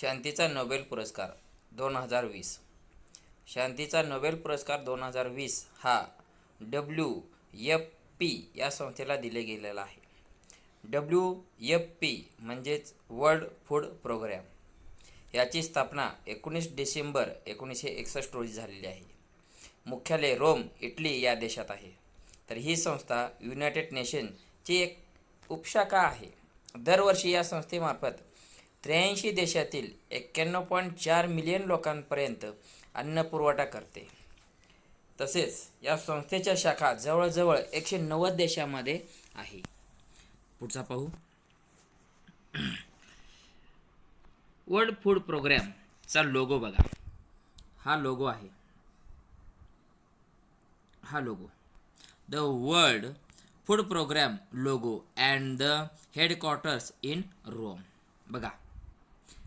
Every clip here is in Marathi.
शांतीचा नोबेल पुरस्कार दोन हजार वीस. शांतीचा नोबेल पुरस्कार दोन हजार वीस हा डब्ल्यू एफ पी या संस्थेला दिले गेलेला आहे. डब्ल्यू एफ पी म्हणजेच वर्ल्ड फूड प्रोग्रॅम. याची स्थापना एकोणीस डिसेंबर एकोणीसशे एकसष्ट रोजी झालेली आहे. मुख्यालय रोम इटली या देशात आहे. तर ही संस्था युनायटेड नेशनची एक उपशाखा आहे. दरवर्षी या संस्थेमार्फत त्र्याऐंशी देशातील एक्क्याण्णव पॉईंट चार मिलियन लोकांपर्यंत अन्न पुरवठा करते. तसेच या संस्थेच्या शाखा जवळजवळ एकशे नव्वद देशामध्ये आहे. पुढचा पाहू. वर्ल्ड फूड प्रोग्रॅमचा लोगो बघा. हा लोगो आहे. हा logo the world food programme logo and the headquarters in Rome बघा.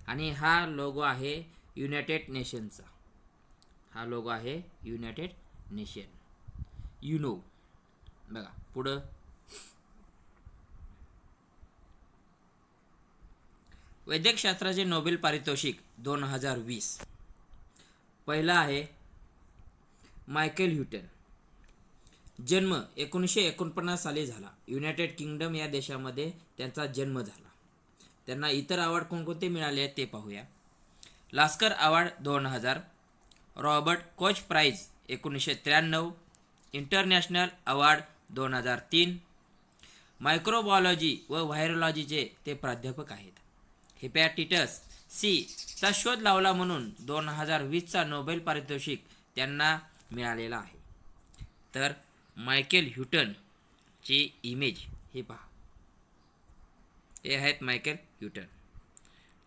आणि हा लोगो आहे युनायटेड नेशनचा हा लोगो आहे युनायटेड नेशन युनो बघा पुढं. वैद्यकशास्त्राचे नोबेल पारितोषिक दोन हजार वीस. पहिला आहे मायकेल ह्युटन. जन्म एकोणीसशे एकोणपन्नास साली झाला. युनायटेड किंगडम या देशामध्ये त्यांचा जन्म झाला. त्यांना इतर अवॉर्ड कोणकोणते मिळाले आहेत ते पाहूया. लास्कर अवॉर्ड दोन हजार रॉबर्ट कोच प्राईज एकोणीसशे त्र्याण्णव इंटरनॅशनल अवॉर्ड दोन हजार तीन मायक्रोबॉलॉजी व व्हायरोलॉजीचे ते प्राध्यापक आहेत. हिपॅटिटस सी चा शोध लावला म्हणून दोन हजार वीसचा नोबेल पारितोषिक त्यांना मिळालेला आहे. तर मायकेल ह्युटनची इमेज हे पहा. हे आहेत मायकेल ह्युटन.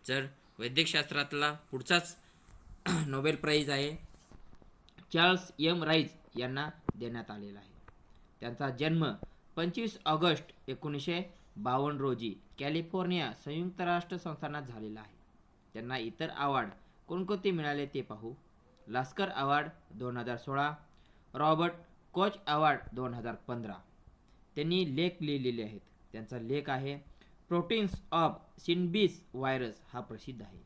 तर वैद्यकशास्त्रातला पुढचाच नोबेल प्राईज आहे चार्ल्स एम राईज यांना देण्यात आलेला आहे. त्यांचा जन्म पंचवीस ऑगस्ट एकोणीसशे बावन्न रोजी कॅलिफोर्निया संयुक्त राष्ट्र संस्थानात झालेला आहे. त्यांना इतर अवॉर्ड कोणकोणते मिळाले ते पाहू. लास्कर अवॉर्ड दोन हजार सोळा रॉबर्ट कोच अवॉर्ड दोन हजार पंधरा. त्यांनी लेख लिहिलेले आहेत. त्यांचा लेख आहे प्रोटीन्स ऑफ सिनबीस व्हायरस हा प्रसिद्ध आहे.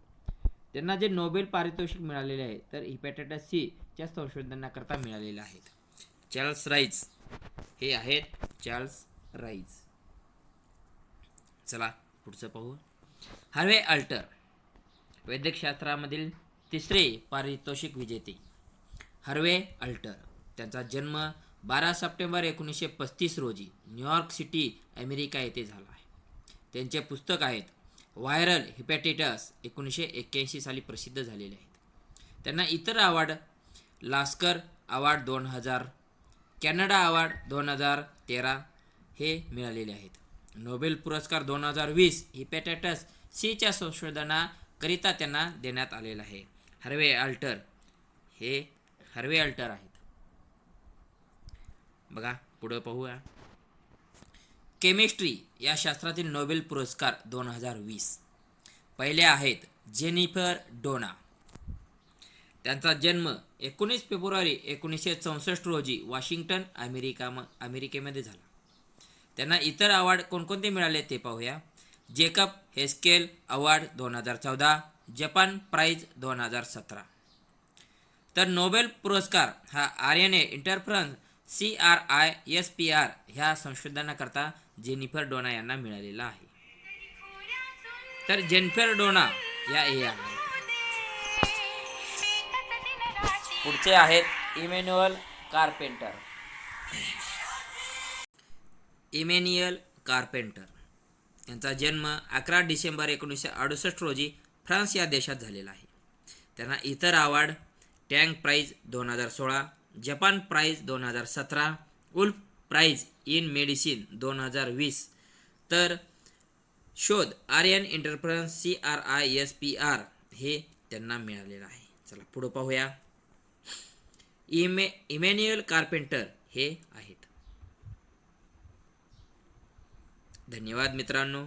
त्यांना जे नोबेल पारितोषिक मिळालेले आहे तर हिपॅटायटस सी च्या संशोधनाकरता मिळालेले आहेत चार्ल्स राईज हे आहेत चार्ल्स राईज चला पुढचं पाहू. Harvey alter. वैद्यकशास्त्रामधील तिसरे पारितोषिक विजेते. Harvey Alter. त्यांचा जन्म बारा सप्टेंबर एकोणीसशे पस्तीस रोजी न्यूयॉर्क सिटी अमेरिका येथे झाला. त्यांचे पुस्तक आहेत. व्हायरल हिपॅटिटस एकोणीसशे एक्क्याऐंशी साली प्रसिद्ध झालेले आहेत. त्यांना इतर अवॉर्ड लास्कर अवॉर्ड दोन हजार कॅनडा अवॉर्ड दोन हजार तेरा हे मिळालेले आहेत. नोबेल पुरस्कार दोन हजार वीस हिपॅटायटस सीच्या संशोधनाकरिता त्यांना देण्यात आलेला आहे. हर्वे अल्टर हे हर्वे अल्टर आहेत. बघा पुढं पाहूया. केमिस्ट्री या शास्त्रातील नोबेल पुरस्कार दोन हजार वीस. पहिले आहेत जेनिफर डोना. त्यांचा जन्म एकोणीस फेब्रुवारी एकोणीसशे चौसष्ट रोजी वॉशिंग्टन अमेरिका अमेरिकेमध्ये झाला. त्यांना इतर अवॉर्ड कोणकोणते मिळाले ते पाहूया. जेकब हेस्केल अवॉर्ड दोन हजार चौदा जपान प्राईज दोन हजार सतरा. तर नोबेल पुरस्कार हा R N A interference C R I S P R ह्या संशोधनाकरता जेनिफर डोना यांना मिळालेला आहे. तर जेनिफर डोना या ए आहेत. पुढचे आहेत इमॅन्युअल कार्पेंटर. Emmanuel carpenter. यांचा जन्म अकरा डिसेंबर एकोणीसशे अडुसष्ट रोजी फ्रान्स या देशात झालेला आहे. त्यांना इतर अवॉर्ड टँक प्राईज दोन हजार सोळा जपान प्राईज दोन हजार सतरा उल्फ प्राईज इन मेडिसिन दोन हजार वीस. तर शोध R N A interference C R I S P R हे त्यांना मिळालेलं आहे. चला पुढं पाहूया. इमे इमॅन्युएल कार्पेंटर हे आहेत. धन्यवाद मित्रांनो.